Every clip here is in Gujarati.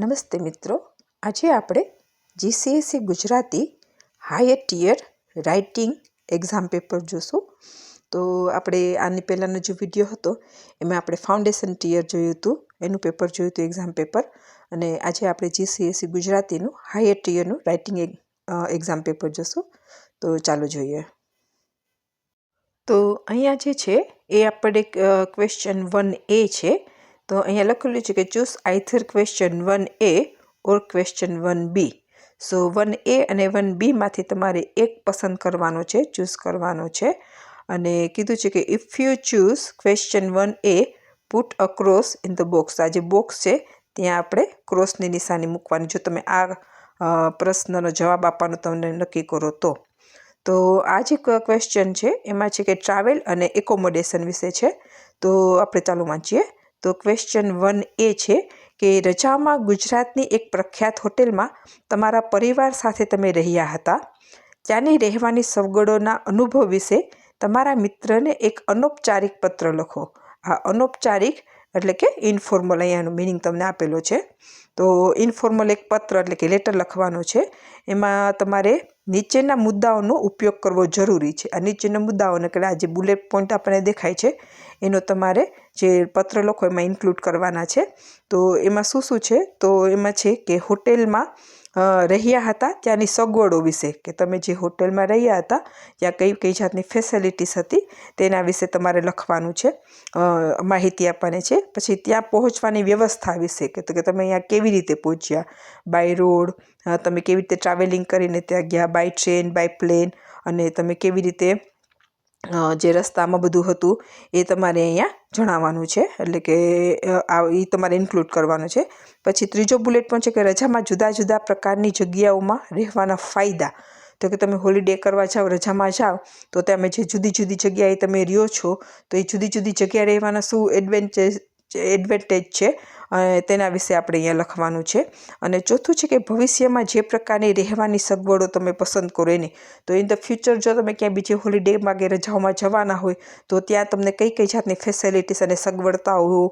નમસ્તે મિત્રો, આજે આપણે GCSC Gujarati higher tier writing exam paper જોશું. તો આપણે આની પહેલાંનો જે વીડિયો હતો, એમાં આપણે ફાઉન્ડેશન ટીયર જોયું હતું, એનું પેપર જોયું હતું એક્ઝામ પેપર અને આજે આપણે જીસીએસસી ગુજરાતીનું હાયર ટીયરનું રાઇટિંગ એક્ઝામ પેપર જોશું. તો ચાલો જોઈએ. તો અહીંયા જે છે, એ આપણે ક્વેશ્ચન વન એ છે. તો અહીંયા લખેલું છે કે choose either question one A or question one B so one A અને વન બીમાંથી તમારે એક પસંદ કરવાનો છે ચૂઝ કરવાનો છે. અને કીધું છે કે if you choose question one A put a cross in the box આ જે બોક્સ છે, ત્યાં આપણે ક્રોસની નિશાની મૂકવાની. જો તમે આ પ્રશ્નનો જવાબ આપવાનો તમને નક્કી કરો તો. તો આ જે ક્વેશ્ચન છે, એમાં છે કે ટ્રાવેલ અને એકોમોડેશન વિશે છે. તો આપણે ચાલુ વાંચીએ. તો ક્વેશ્ચન વન એ છે કે રજામાં ગુજરાતની એક પ્રખ્યાત હોટેલમાં તમારા પરિવાર સાથે તમે રહ્યા હતા. ત્યાંની રહેવાની સવગડોના અનુભવ વિશે તમારા મિત્રને એક અનૌપચારિક પત્ર લખો. આ અનૌપચારિક એટલે કે ઇનફોર્મલ અહીંયાનું મિનિંગ તમને આપેલો છે. તો ઇનફોર્મલ એક પત્ર એટલે કે લેટર લખવાનો છે. એમાં તમારે નીચેના મુદ્દાઓનો ઉપયોગ કરવો જરૂરી છે. આ નીચેના મુદ્દાઓને કે આ જે બુલેટ પોઈન્ટ આપણને દેખાય છે. એનો તમારે જે પત્ર લખો એમાં ઇન્ક્લુડ કરવાના છે. તો એમાં શું શું છે? તો એમાં છે કે હોટેલમાં રહ્યા હતા ત્યાંની સગવડો વિશે. કે તમે જે હોટેલમાં રહ્યા હતા, ત્યાં કઈ કઈ જાતની ફેસિલિટીસ હતી, તેના વિશે તમારે લખવાનું છે. માહિતી આપવાની છે. પછી ત્યાં પહોંચવાની વ્યવસ્થા વિશે કે તો કે તમે અહીંયા કેવી રીતે પહોંચ્યા? બાય રોડ તમે કેવી રીતે ટ્રાવેલિંગ કરીને ત્યાં ગયા? બાય ટ્રેન બાય પ્લેન અને તમે કેવી રીતે જે રસ્તામાં બધું હતું, એ તમારે અહીંયા જણાવવાનું છે. એટલે કે આ એ તમારે ઇન્ક્લુડ કરવાનું છે. પછી ત્રીજો બુલેટ પણ છે કે રજામાં જુદા જુદા પ્રકારની જગ્યાઓમાં રહેવાના ફાયદા. તો કે તમે હોલિડે કરવા જાઓ રજામાં જાઓ તો તમે જે જુદી જુદી જગ્યાએ તમે રહ્યો છો, તો એ જુદી જુદી જગ્યાએ રહેવાના શું એડવેન્ટેજ એડવેન્ટેજ છે? તેના વિશે આપણે અહીંયા લખવાનું છે. અને ચોથું છે કે ભવિષ્યમાં જે પ્રકારની રહેવાની સગવડો તમે પસંદ કરો એની, તો ઇન ધ ફ્યુચર જો તમે ક્યાંય બીજી હોલિડેમાં કે રજાઓમાં જવાના હોય, તો ત્યાં તમને કઈ કઈ જાતની ફેસિલિટીસ અને સગવડતાઓ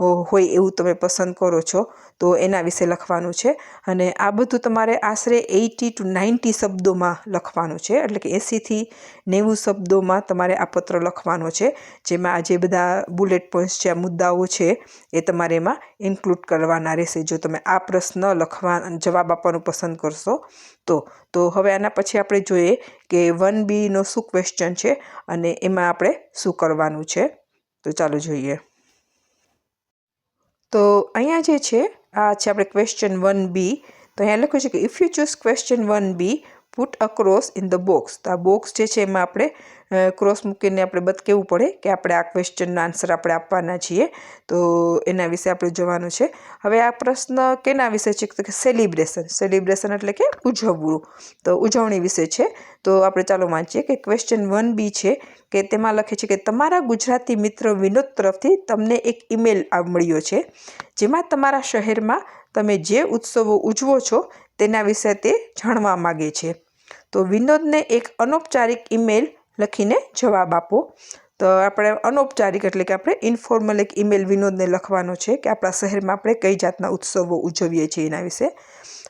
હોય એવું તમે પસંદ કરો છો, તો એના વિશે લખવાનું છે. અને આ બધું તમારે આશરે એઇટી ટુ નાઇન્ટી શબ્દોમાં લખવાનું છે. એટલે કે એંસીથી નેવું શબ્દોમાં તમારે આ પત્ર લખવાનો છે, જેમાં આ જે બધા બુલેટ પોઈન્ટ્સ આ મુદ્દાઓ છે, એ તમારે એમાં ઇન્ક્લુડ કરવાના રહેશે. જો તમે આ પ્રશ્ન લખવા, જવાબ આપવાનું પસંદ કરશો, તો તો હવે આના પછી આપણે જોઈએ કે વન બીનો શું ક્વેશ્ચન છે અને એમાં આપણે શું કરવાનું છે. તો ચાલો જોઈએ. તો અહીંયા જે છે, આ છે આપણે ક્વેશ્ચન વન બી તો અહીંયા લખ્યું છે કે if you choose question one B put across in the box તો આ બોક્સ જે છે એમાં આપણે ક્રોસ મૂકીને આપણે બત કેવું પડે કે આપણે આ ક્વેશ્ચનનો આન્સર આપણે આપવાના છીએ. તો એના વિશે આપણે જોવાનું છે. હવે આ પ્રશ્ન કેના વિશે છે? તો કે સેલિબ્રેશન સેલિબ્રેશન એટલે કે ઉજવવું. તો ઉજવણી વિશે છે. તો આપણે ચાલો વાંચીએ કે ક્વેશ્ચન વન બી છે કે તેમાં લખે છે કે તમારા ગુજરાતી મિત્ર વિનોદ તરફથી તમને એક ઈમેલ મળ્યો છે. જેમાં તમારા શહેરમાં તમે જે ઉત્સવો ઉજવો છો તેના વિશે તે જાણવા માગે છે. તો વિનોદને એક અનૌપચારિક ઈમેલ લખીને જવાબ આપો. તો આપણે અનૌપચારિક એટલે કે આપણે ઇન્ફોર્મલ એક ઈમેલ વિનોદને લખવાનો છે કે આપણા શહેરમાં આપણે કઈ જાતના ઉત્સવો ઉજવીએ છીએ એના વિશે.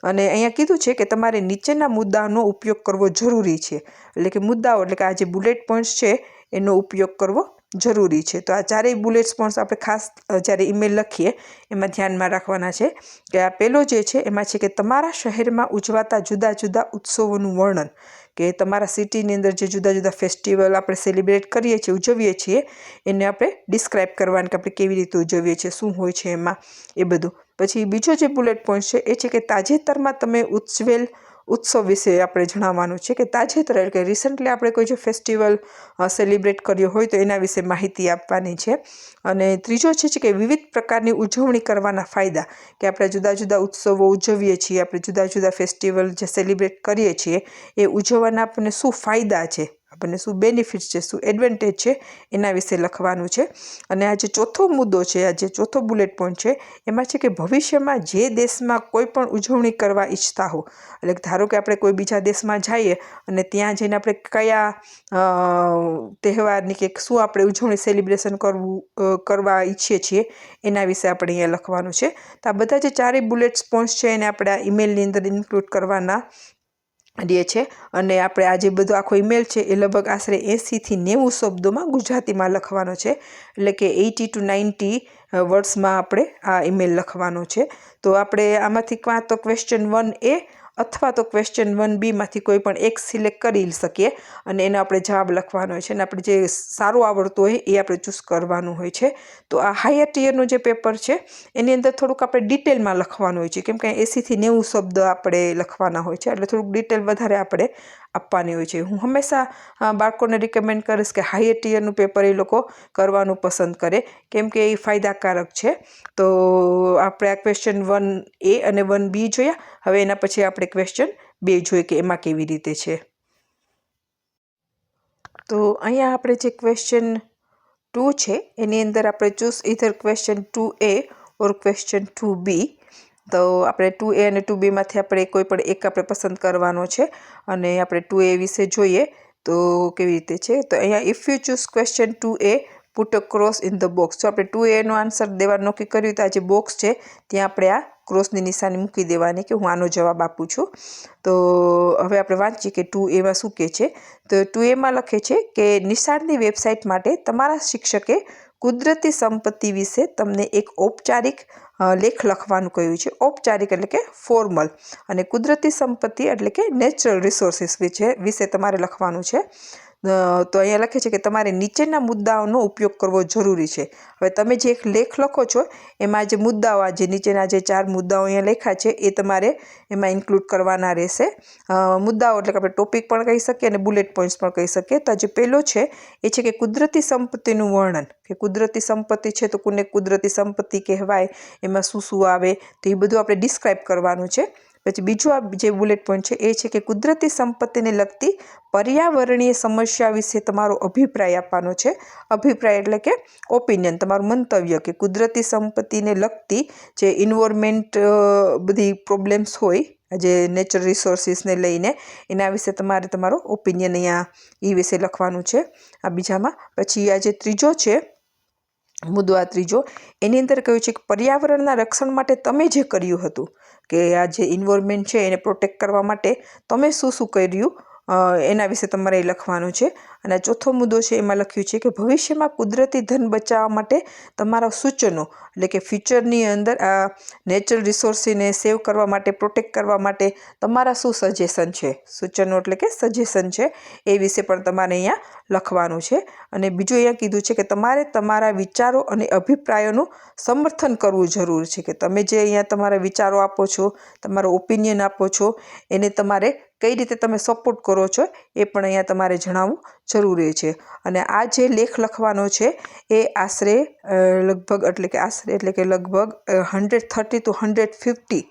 અને અહીંયા કીધું છે કે તમારે નીચેના મુદ્દાનો ઉપયોગ કરવો જરૂરી છે. એટલે કે મુદ્દાઓ, એટલે કે આ જે બુલેટ પોઈન્ટ્સ છે, એનો ઉપયોગ કરવો જરૂરી છે. તો આ ચારેય બુલેટ્સ પોઈન્ટ્સ આપણે ખાસ જ્યારે ઈમેલ લખીએ, એમાં ધ્યાનમાં રાખવાના છે કે આ પહેલો જે છે, એમાં છે કે તમારા શહેરમાં ઉજવાતા જુદા જુદા ઉત્સવોનું વર્ણન. કે તમારા સિટીની અંદર જે જુદા જુદા ફેસ્ટિવલ આપણે સેલિબ્રેટ કરીએ છીએ, ઉજવીએ છીએ, એને આપણે ડિસ્ક્રાઇબ કરવાનું કે આપણે કેવી રીતે ઉજવીએ છીએ, શું હોય છે એમાં, એ બધું. પછી બીજો જે બુલેટ પોઈન્ટ છે, એ છે કે તાજેતરમાં તમે ઉજવેલ ઉત્સવ વિશે આપણે જણાવવાનું છે કે તાજેતર એટલે કે રિસન્ટલી આપણે કોઈ જો ફેસ્ટિવલ સેલિબ્રેટ કર્યો હોય તો એના વિશે માહિતી આપવાની છે. અને ત્રીજો છે કે વિવિધ પ્રકારની ઉજવણી કરવાના ફાયદા કે આપણે જુદા જુદા ઉત્સવો ઉજવીએ છીએ, આપણે જુદા જુદા ફેસ્ટિવલ જે સેલિબ્રેટ કરીએ છીએ, એ ઉજવવાના આપણને શું ફાયદા છે? આપણને શું બેનિફિટ છે, શું એડવાન્ટેજ છે, એના વિશે લખવાનું છે. અને આ જે ચોથો મુદ્દો છે, આ જે ચોથો બુલેટ પોઈન્ટ છે, એમાં છે કે ભવિષ્યમાં જે દેશમાં કોઈ પણ ઉજવણી કરવા ઈચ્છતા હો, એટલે ધારો કે આપણે કોઈ બીજા દેશમાં જઈએ અને ત્યાં જઈને આપણે કયા તહેવારની કે શું આપણે ઉજવણી સેલિબ્રેશન કરવું કરવા ઈચ્છીએ છીએ, એના વિશે આપણે અહીંયા લખવાનું છે. તો આ બધા જે ચારેય બુલેટ્સ પોઈન્ટ્સ છે, એને આપણે આ ઈમેલની અંદર ઇન્ક્લુડ કરવાના દે છે. અને આપણે આ જે બધો આખો ઈમેલ છે, એ લગભગ આશરે એંસીથી નેવું શબ્દોમાં ગુજરાતીમાં લખવાનો છે. એટલે કે એઇટી ટુ નાઇન્ટી વર્ડ્સમાં આપણે આ ઈમેલ લખવાનો છે. તો આપણે આમાંથી કાં તો ક્વેશ્ચન વન એ અથવા તો ક્વેશ્ચન વન બીમાંથી કોઈ પણ એક સિલેક્ટ કરી શકીએ અને એનો આપણે જવાબ લખવાનો હોય છે અને આપણે જે સારું આવડતું હોય એ આપણે ચૂઝ કરવાનું હોય છે. તો આ હાયર ટીયરનું જે પેપર છે, એની અંદર થોડુંક આપણે ડિટેલમાં લખવાનું હોય છે. કેમ કે એંસીથી નેવું શબ્દ આપણે લખવાના હોય છે, એટલે થોડુંક ડિટેલ વધારે આપણે આપવાની હોય છે. હું હંમેશા બાળકોને રિકમેન્ડ કરીશ કે હાયર ટીયરનું પેપર એ લોકો કરવાનું પસંદ કરે. કેમ કે એ ફાયદાકારક છે. તો આપણે આ ક્વેશ્ચન વન એ અને વન બી જોયા. હવે એના પછી આપણે ક્વેશ્ચન બે જોઈએ કે એમાં કેવી રીતે છે. તો અહીંયા આપણે જે ક્વેશ્ચન ટુ છે, એની અંદર આપણે choose either question two A or question two B તો આપણે ટુ એ અને ટુ બીમાંથી આપણે કોઈ પણ એક આપણે પસંદ કરવાનો છે અને આપણે ટુ એ વિશે જોઈએ તો કેવી રીતે છે? તો અહીંયા if you choose question two A put a cross in the box જો આપણે ટુ એનો આન્સર દેવાનું નક્કી કર્યું તો આ જે બોક્સ છે, ત્યાં આપણે આ ક્રોસની નિશાની મૂકી દેવાની કે હું આનો જવાબ આપું છું. તો હવે આપણે વાંચીએ કે ટુ એમાં શું કહે છે? તો ટુ એમાં લખે છે કે નિશાળની વેબસાઇટ માટે તમારા શિક્ષકે કુદરતી સંપત્તિ વિશે તમને એક ઔપચારિક લેખ લખવાનું કહ્યું છે. ઔપચારિક એટલે કે ફોર્મલ. અને કુદરતી સંપત્તિ એટલે કે નેચરલ રિસોર્સિસ વિશે વિશે તમારે લખવાનું છે. તો અહીંયા લખે છે કે તમારે નીચેના મુદ્દાઓનો ઉપયોગ કરવો જરૂરી છે. હવે તમે જે એક લેખ લખો છો, એમાં જે મુદ્દાઓ, આ જે નીચેના જે ચાર મુદ્દાઓ અહીંયા લખ્યા છે, એ તમારે એમાં ઇન્ક્લુડ કરવાના રહેશે. મુદ્દાઓ એટલે કે આપણે ટોપિક પણ કહી શકીએ અને બુલેટ પોઈન્ટ્સ પણ કહી શકીએ. તો જે પહેલો છે, એ છે કે કુદરતી સંપત્તિનું વર્ણન. કે કુદરતી સંપત્તિ છે તો કોને કુદરતી સંપત્તિ કહેવાય, એમાં શું શું આવે, તો એ બધું આપણે ડિસ્ક્રાઇબ કરવાનું છે. પછી બીજું આ જે બુલેટ પોઈન્ટ છે એ છે કે કુદરતી સંપત્તિને લગતી પર્યાવરણીય સમસ્યા વિશે તમારો અભિપ્રાય આપવાનો છે. અભિપ્રાય એટલે કે ઓપિનિયન તમારું મંતવ્ય કે કુદરતી સંપત્તિને લગતી જે ઇન્વોર્મેન્ટ બધી પ્રોબ્લેમ્સ હોય જે નેચરલ રિસોર્સિસને લઈને, એના વિશે તમારે તમારો ઓપિનિયન અહીંયા એ વિશે લખવાનું છે. આ બીજામાં પછી આ જે ત્રીજો છે, મુદ્દો આ ત્રીજો, એની અંદર કહ્યું છે કે પર્યાવરણના રક્ષણ માટે તમે જે કર્યું હતું કે આ જે ઇન્વોલ્વમેન્ટ છે એને પ્રોટેક્ટ કરવા માટે તમે શું શું કર્યું? એના વિશે તમારે લખવાનું છે. અને ચોથો મુદ્દો છે, એમાં લખ્યું છે કે ભવિષ્યમાં કુદરતી ધન બચાવવા માટે તમારા સૂચનો, એટલે કે ફ્યુચરની અંદર આ નેચરલ રિસોર્સીને સેવ કરવા માટે પ્રોટેક્ટ કરવા માટે તમારા શું સજેશન છે? સૂચનો એટલે કે સજેશન છે, એ વિશે પણ તમારે અહીંયા લખવાનું છે. અને બીજું અહીંયા કીધું છે કે તમારે તમારા વિચારો અને અભિપ્રાયોનું સમર્થન કરવું જરૂર છે કે તમે જે અહીંયા તમારા વિચારો આપો છો, તમારો ઓપિનિયન આપો છો, એને તમારે કઈ રીતે તમે સપોર્ટ કરો છો એ પણ અહીંયા તમારે જણાવવું જરૂરી છે. અને આ જે લેખ લખવાનો છે એ આશરે લગભગ એટલે કે આશરે એટલે કે લગભગ hundred thirty two hundred fifty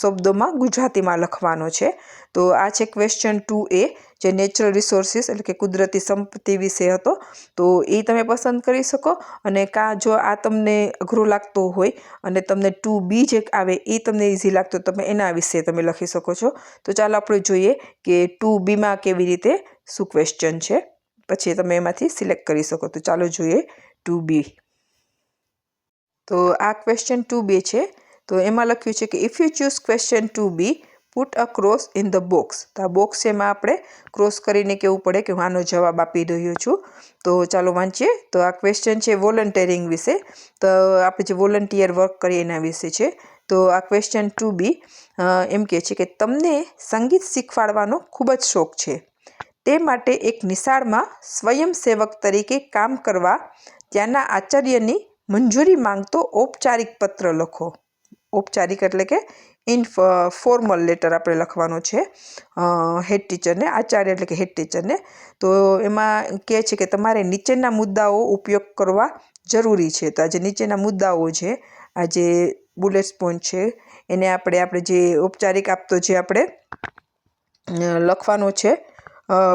શબ્દોમાં ગુજરાતીમાં લખવાનો છે. તો આ છે ક્વેશ્ચન ટુ એ જે નેચરલ રિસોર્સિસ એટલે કે કુદરતી સંપત્તિ વિશે હતો, તો એ તમે પસંદ કરી શકો. અને કાં જો આ તમને અઘરો લાગતો હોય અને તમને ટુ બી જે આવે એ તમને ઇઝી લાગતો તમે એના વિશે તમે લખી શકો છો. તો ચાલો આપણે જોઈએ કે ટુ બીમાં કેવી રીતે શું ક્વેશ્ચન છે. પછી તમે એમાંથી સિલેક્ટ કરી શકો. તો ચાલો જોઈએ ટુ બી તો આ ક્વેશ્ચન ટુ બી છે. તો એમાં લખ્યું છે કે if you choose question to be put a cross in the box તો આ બોક્સ એમાં આપણે ક્રોસ કરીને કહેવું પડે કે હું આનો જવાબ આપી રહ્યો છું. તો ચાલો વાંચીએ. તો આ ક્વેશ્ચન છે વોલન્ટિયરિંગ વિશે. તો આપણે જે વોલન્ટિયર વર્ક કરીએ એના વિશે છે. તો આ ક્વેશ્ચન ટુ બી એમ કહે છે કે તમને સંગીત શીખવાડવાનો ખૂબ જ શોખ છે. તે માટે એક નિશાળમાં સ્વયંસેવક તરીકે કામ કરવા ત્યાંના આચાર્યની મંજૂરી માંગતો ઔપચારિક પત્ર લખો. ઔપચારિક એટલે કે ઇન ફોર્મલ લેટર આપણે લખવાનો છે. હેડ ટીચરને આચાર્ય એટલે કે હેડ ટીચરને તો એમાં કહે છે કે તમારે નીચેના મુદ્દાઓ ઉપયોગ કરવા જરૂરી છે. તો આજે નીચેના મુદ્દાઓ છે, આ જે બુલેટ્સ પોઈન્ટ છે, એને આપણે આપણે જે ઔપચારિક આપતો જે આપણે લખવાનો છે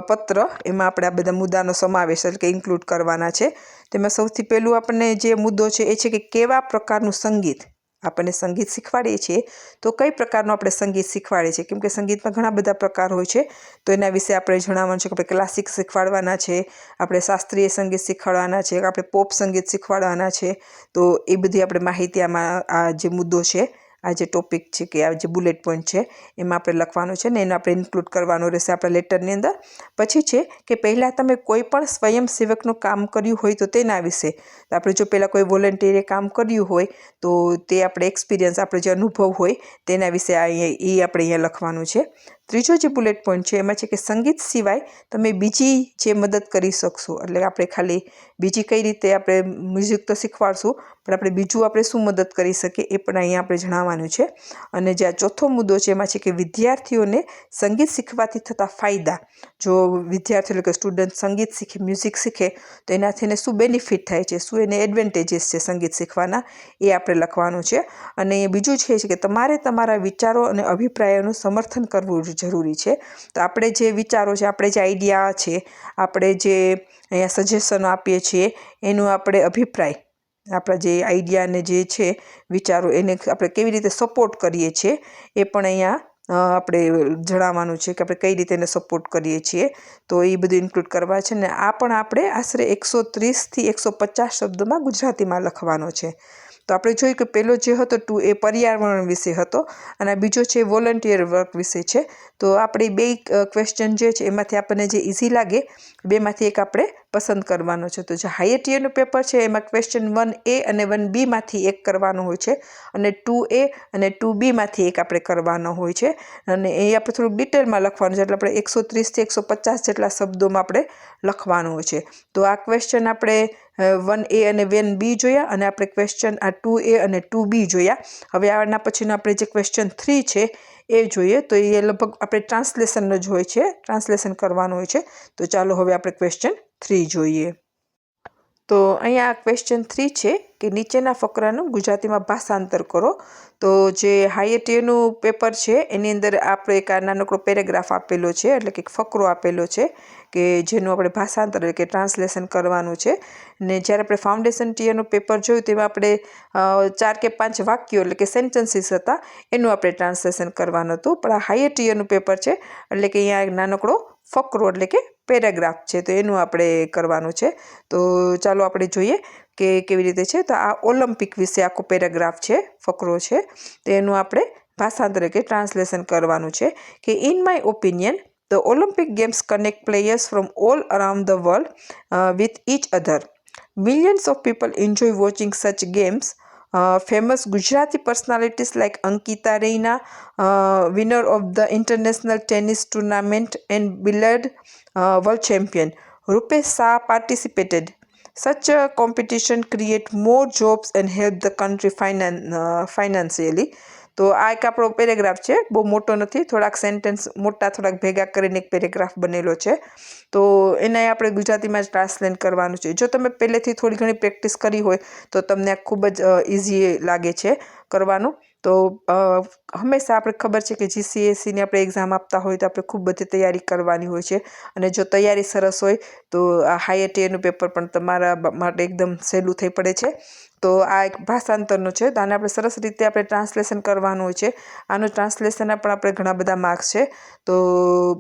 પત્ર, એમાં આપણે આ બધા મુદ્દાનો સમાવેશ એટલે કે ઇન્ક્લુડ કરવાના છે. તેમાં સૌથી પહેલું આપણને જે મુદ્દો છે એ છે કે કેવા પ્રકારનું સંગીત આપણને સંગીત શીખવાડીએ છીએ, તો કઈ પ્રકારનું આપણે સંગીત શીખવાડીએ છીએ? કેમકે સંગીતમાં ઘણા બધા પ્રકાર હોય છે, તો એના વિશે આપણે જણાવવાનું છે કે આપણે ક્લાસિક શીખવાડવાના છે, આપણે શાસ્ત્રીય સંગીત શીખવાડવાના છે, આપણે પોપ સંગીત શીખવાડવાના છે, તો એ બધી આપણે માહિતી આમાં આ જે મુદ્દો છે આ જે ટોપિક છે કે આ જે બુલેટ પોઈન્ટ છે, એમાં આપણે લખવાનું છે ને એને આપણે ઇન્ક્લુડ કરવાનું રહેશે આપણા લેટરની અંદર. પછી છે કે પહેલાં તમે કોઈ પણ સ્વયંસેવકનું કામ કર્યું હોય તો તેના વિશે. તો આપણે જો પહેલાં કોઈ વોલેન્ટિયરે કામ કર્યું હોય, તો તે આપણે એક્સપિરિયન્સ આપણે જે અનુભવ હોય તેના વિશે આ એ આપણે અહીંયા લખવાનું છે. ત્રીજો જે બુલેટ પોઈન્ટ છે, એમાં છે કે સંગીત સિવાય તમે બીજી જે મદદ કરી શકશો, એટલે આપણે ખાલી બીજી કઈ રીતે આપણે મ્યુઝિક તો શીખવાડશું, પણ આપણે બીજું આપણે શું મદદ કરી શકીએ એ પણ અહીંયા આપણે જણાવવાનું છે. અને જે આ ચોથો મુદ્દો છે, એમાં છે કે વિદ્યાર્થીઓને સંગીત શીખવાથી થતા ફાયદા. જો વિદ્યાર્થીઓ એટલે કે સ્ટુડન્ટ સંગીત શીખે મ્યુઝિક શીખે, તો એનાથી એને શું બેનિફિટ થાય છે, શું એને એડવાન્ટેજીસ છે સંગીત શીખવાના, એ આપણે લખવાનું છે. અને બીજું છે કે તમારે તમારા વિચારો અને અભિપ્રાયોનું સમર્થન કરવું જરૂરી છે. તો આપણે જે વિચારો છે, આપણે જે આઈડિયા છે, આપણે જે અહીંયા સજેશનો આપીએ છીએ, એનું આપણે અભિપ્રાય, આપણા જે આઈડિયાને જે છે, વિચારો, એને આપણે કેવી રીતે સપોર્ટ કરીએ છીએ, એ પણ અહીંયા આપણે જણાવવાનું છે કે આપણે કઈ રીતે એને સપોર્ટ કરીએ છીએ. તો એ બધું ઇન્ક્લુડ કરવા છે ને આ પણ આપણે આશરે એકસો ત્રીસથી એકસો પચાસ શબ્દમાં ગુજરાતીમાં લખવાનો છે. તો આપણે જોયું કે પહેલો જે હતો ટુ એ પર્યાવરણ વિશે હતો અને બીજો છે વોલન્ટિયર વર્ક વિશે છે. તો આપણે બે ક્વેશ્ચન જે છે એમાંથી આપણને જે ઇઝી લાગે, બેમાંથી એક આપણે પસંદ કરવાનો છે. તો જે હાયર ટીયરનું પેપર છે, એમાં ક્વેશ્ચન વન એ અને વન બીમાંથી એક કરવાનું હોય છે અને ટુ એ અને ટુ બીમાંથી એક આપણે કરવાનો હોય છે. અને એ આપણે થોડુંક ડિટેલમાં લખવાનું છે, એટલે આપણે એકસો ત્રીસથી એકસો પચાસ જેટલા શબ્દોમાં આપણે લખવાનું હોય છે. તો આ ક્વેશ્ચન આપણે વન એ અને વેન બી જોયા અને આપણે ક્વેશ્ચન આ ટુ એ અને ટુ બી જોયા. હવે આના પછીનો આપણે જે ક્વેશ્ચન થ્રી છે એ જોઈએ. તો એ લગભગ આપણે ટ્રાન્સલેશનનો જ હોય છે ટ્રાન્સલેશન કરવાનું હોય છે. તો ચાલો હવે આપણે ક્વેશ્ચન થ્રી જોઈએ. તો અહીંયા ક્વેશ્ચન થ્રી છે કે નીચેના ફકરાનું ગુજરાતીમાં ભાષાંતર કરો. તો જે હાયર ટીયરનું પેપર છે, એની અંદર આપણે એક આ નાનકડો પેરેગ્રાફ આપેલો છે, એટલે કે ફકરો આપેલો છે, કે જેનું આપણે ભાષાંતર કે ટ્રાન્સલેશન કરવાનું છે. ને જ્યારે આપણે ફાઉન્ડેશન ટીયરનું પેપર જોયું, તેમાં આપણે ચાર કે પાંચ વાક્યો એટલે કે સેન્ટન્સીસ હતા, એનું આપણે ટ્રાન્સલેશન કરવાનું હતું. પણ આ હાયર ટીયરનું પેપર છે, એટલે કે અહીંયા એક નાનકડો ફકરો એટલે કે પેરેગ્રાફ છે તો એનું આપણે કરવાનું છે તો ચાલો આપણે જોઈએ કે કેવી રીતે છે તો આ ઓલિમ્પિક વિશે આખો પેરેગ્રાફ છે ફકરો છે તો એનું આપણે ભાષાંતર કે ટ્રાન્સલેશન કરવાનું છે કે in my opinion the Olympic games connect players from all around the world with each other enjoy watching such games uh, famous gujarati personalities like ankita reina uh, winner of the international tennis tournament and beloved uh, world champion. rupesh shah participated. Such a competition create more jobs and help the country finan- તો આ એક આપણો પેરેગ્રાફ છે. બહુ મોટો નથી. થોડાક સેન્ટેન્સ મોટા, થોડાક ભેગા કરીને એક પેરેગ્રાફ બનેલો છે. તો એને આપણે ગુજરાતીમાં જ ટ્રાન્સલેટ કરવાનું છે. જો તમે પહેલેથી થોડી ઘણી પ્રેક્ટિસ કરી હોય, તો તમને ખૂબ જ ઇઝી લાગે છે કરવાનું. તો હંમેશા આપણે ખબર છે કે જીસીએસસીની આપણે એક્ઝામ આપતા હોય તો આપણે ખૂબ બધી તૈયારી કરવાની હોય છે. અને જો તૈયારી સરસ હોય તો આ હાયર ટીયરનું પેપર પણ તમારા માટે એકદમ સહેલું થઈ પડે છે. તો આ એક ભાષાંતરનું છે. તો આને આપણે સરસ રીતે આપણે ટ્રાન્સલેશન કરવાનું હોય છે. આનું ટ્રાન્સલેશનના પણ આપણે ઘણા બધા માર્ક્સ છે. તો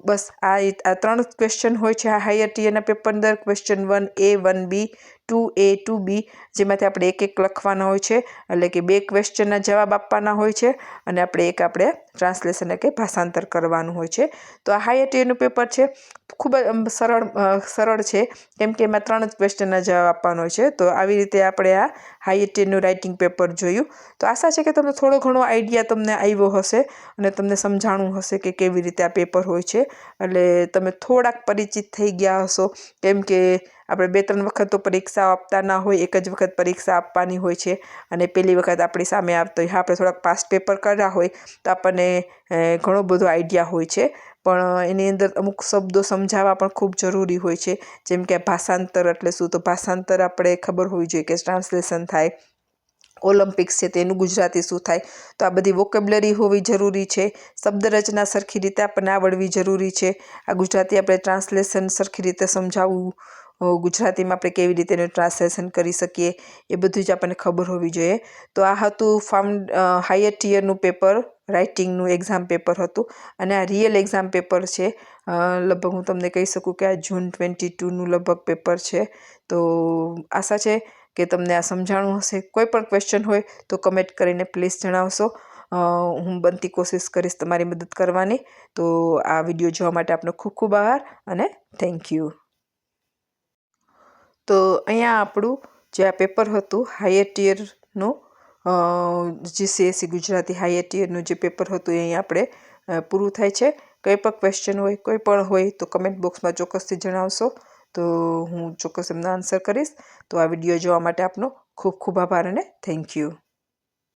બસ આ આ ત્રણ ક્વેશ્ચન હોય છે. આ હાયર ટીયરના પેપર અંદર question one A one B two A two B જેમાંથી આપણે એક એક લખવાના હોય છે, એટલે કે બે ક્વેશ્ચનના જવાબ આપવાના હોય છે, અને આપણે એક આપણે ટ્રાન્સલેશન કે ભાષાંતર કરવાનું હોય છે. તો આ ટીયરનું પેપર છે, ખૂબ જ સરળ સરળ છે, કેમ કે એમાં ત્રણ જ ક્વેશ્ચનના જવાબ આપવાનો હોય છે, તો આવી રીતે આપણે આ હાયર ટીયરનું રાઇટિંગ પેપર જોયું. તો આશા છે કે તમને થોડો ઘણો આઈડિયા તમને આવ્યો હશે, અને તમને સમજાણું હશે કે કેવી રીતે આ પેપર હોય છે, એટલે તમે થોડાક પરિચિત થઈ ગયા હશો, કેમ કે આપણે બે, ત્રણ વખત તો પરીક્ષા આપતા ના હોય, એક જ વખત પરીક્ષા આપવાની હોય છે અને પહેલી વખત આપણી સામે આવતો હોય. આપણે થોડાક પાસ્ટ પેપર કર્યા હોય તો આપણને ઘણો બધો આઈડિયા હોય છે. પણ એની અંદર અમુક શબ્દો સમજાવવા પણ ખૂબ જરૂરી હોય છે. જેમ કે ભાષાંતર એટલે શું? તો ભાષાંતર આપણે ખબર હોવી જોઈએ કે ટ્રાન્સલેશન થાય. ઓલિમ્પિક્સ છે તેનું ગુજરાતી શું થાય? તો આ બધી વોકેબ્લરી હોવી જરૂરી છે. શબ્દરચના સરખી રીતે આપણને આવડવી જરૂરી છે. આ ગુજરાતી આપણે ટ્રાન્સલેશન સરખી રીતે સમજાવવું ગુજરાતીમાં આપણે કેવી રીતે એનું ટ્રાન્સલેશન કરી શકીએ એ બધું જ આપણને ખબર હોવી જોઈએ. તો આ હતું ફાઉન્ડ હાયર ટીયરનું પેપર રાઇટિંગનું એક્ઝામ પેપર હતું. અને આ રિયલ એક્ઝામ પેપર છે. લગભગ હું તમને કહી શકું કે આ જૂન ટ્વેન્ટી ટુનું લગભગ પેપર છે. તો આશા છે કે તમને આ સમજાણું હશે. કોઈ પણ ક્વેશ્ચન હોય તો કમેન્ટ કરીને પ્લીઝ જણાવશો. હું બનતી કોશિશ કરીશ તમારી મદદ કરવાની. તો આ વીડિયો જોવા માટે આપનો ખૂબ ખૂબ આભાર અને થેન્ક યુ તો અહીંયા આપણું જે આ પેપર હતું હાયર જે સીએસસી ગુજરાતી હાયર ટીયરનું જે પેપર હતું, એ અહીંયા આપણે પૂરું થાય છે. કંઈ પણ ક્વેશ્ચન હોય, કોઈ પણ હોય, તો કમેન્ટ બોક્સમાં ચોક્કસથી જણાવશો. તો હું ચોક્કસ એમનો આન્સર કરીશ. તો આ વીડિયો જોવા માટે આપનો ખૂબ ખૂબ આભાર અને થેન્ક યુ